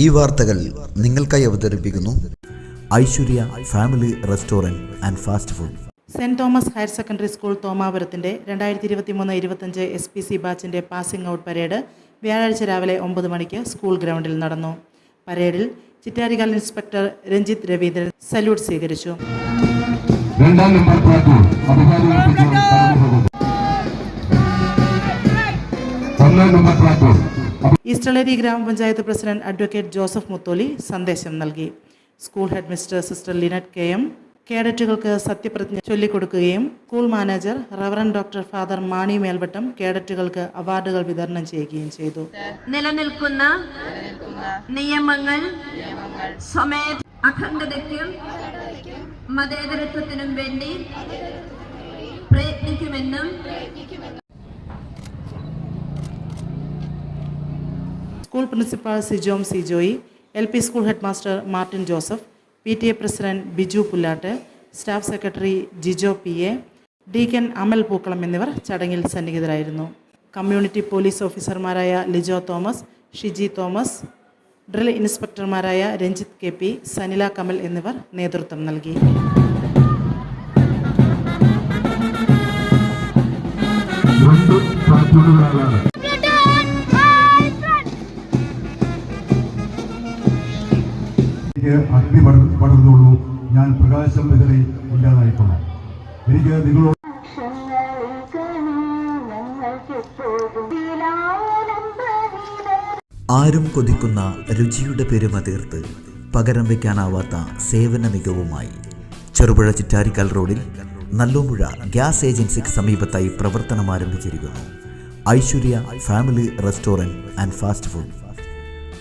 ഈ വാർത്തകൾ നിങ്ങൾക്കായി അവതരിപ്പിക്കുന്നു Aishwarya family restaurant and fast food. Saint Thomas higher secondary school തോമാപുരത്തിന്റെ രണ്ടായിരത്തി ഇരുപത്തി മൂന്ന് ഇരുപത്തഞ്ച് എസ് പി സി ബാച്ചിന്റെ പാസിംഗ് ഔട്ട് പരേഡ് വ്യാഴാഴ്ച രാവിലെ ഒമ്പത് മണിക്ക് സ്കൂൾ ഗ്രൗണ്ടിൽ നടന്നു. പരേഡിൽ ചിറ്റാരികാൽ ഇൻസ്പെക്ടർ രഞ്ജിത്ത് രവീന്ദ്രൻ സല്യൂട്ട് സ്വീകരിച്ചു. രണ്ടാം നമ്പർ ഒന്നാം ഈസ്റ്റളേരി ഗ്രാമപഞ്ചായത്ത് പ്രസിഡന്റ് അഡ്വക്കേറ്റ് ജോസഫ് മുത്തോലി സന്ദേശം നൽകി. School head mister sister Linet K M കേഡറ്റുകൾക്ക് സത്യപ്രതിജ്ഞ ചൊല്ലിക്കൊടുക്കുകയും school manager reverend doctor father Mani Melvattam കേഡറ്റുകൾക്ക് അവാർഡുകൾ വിതരണം ചെയ്യുകയും ചെയ്തു. നിലനിൽക്കുന്ന നിയമങ്ങൾ അഖണ്ഡതയ്ക്കും മതേതരത്വത്തിനും വേണ്ടി പ്രയത്നിക്കുമെന്നും school principal Sijom Sijoy L P school head master Martin Joseph P T A president Biju Pullattu staff secretary Jijo P A deacon Amal Pookkalam എന്നിവർ ചടങ്ങിൽ സന്നിഹിതരായിരുന്നു. കമ്മ്യൂണിറ്റി പോലീസ് ഓഫീസർമാരായ Lijo Thomas Shiji Thomas drill ഇൻസ്പെക്ടർമാരായ Ranjith K P Sanila Kamal എന്നിവർ നേതൃത്വം നൽകി. രണ്ട് എനിക്ക് അഗ്നി പടർ- പടർന്നുള്ളൂ ഞാൻ പ്രകാശം വിതറി ഇല്ലാതായിക്കൊള്ളാം. എനിക്ക് നിങ്ങളോട് ആരും കൊതിക്കുന്ന രുചിയുടെ പെരുമ തീർത്ത് പകരം വയ്ക്കാനാവാത്ത സേവന മികവുമായി. ചെറുപുഴ ചിറ്റാരിക്കൽ റോഡിൽ നല്ലോമ്പുഴ ഗ്യാസ് ഏജൻസിക്ക് സമീപത്തായി പ്രവർത്തനം ആരംഭിച്ചിരിക്കുന്നു. Aishwarya family restaurant and fast food.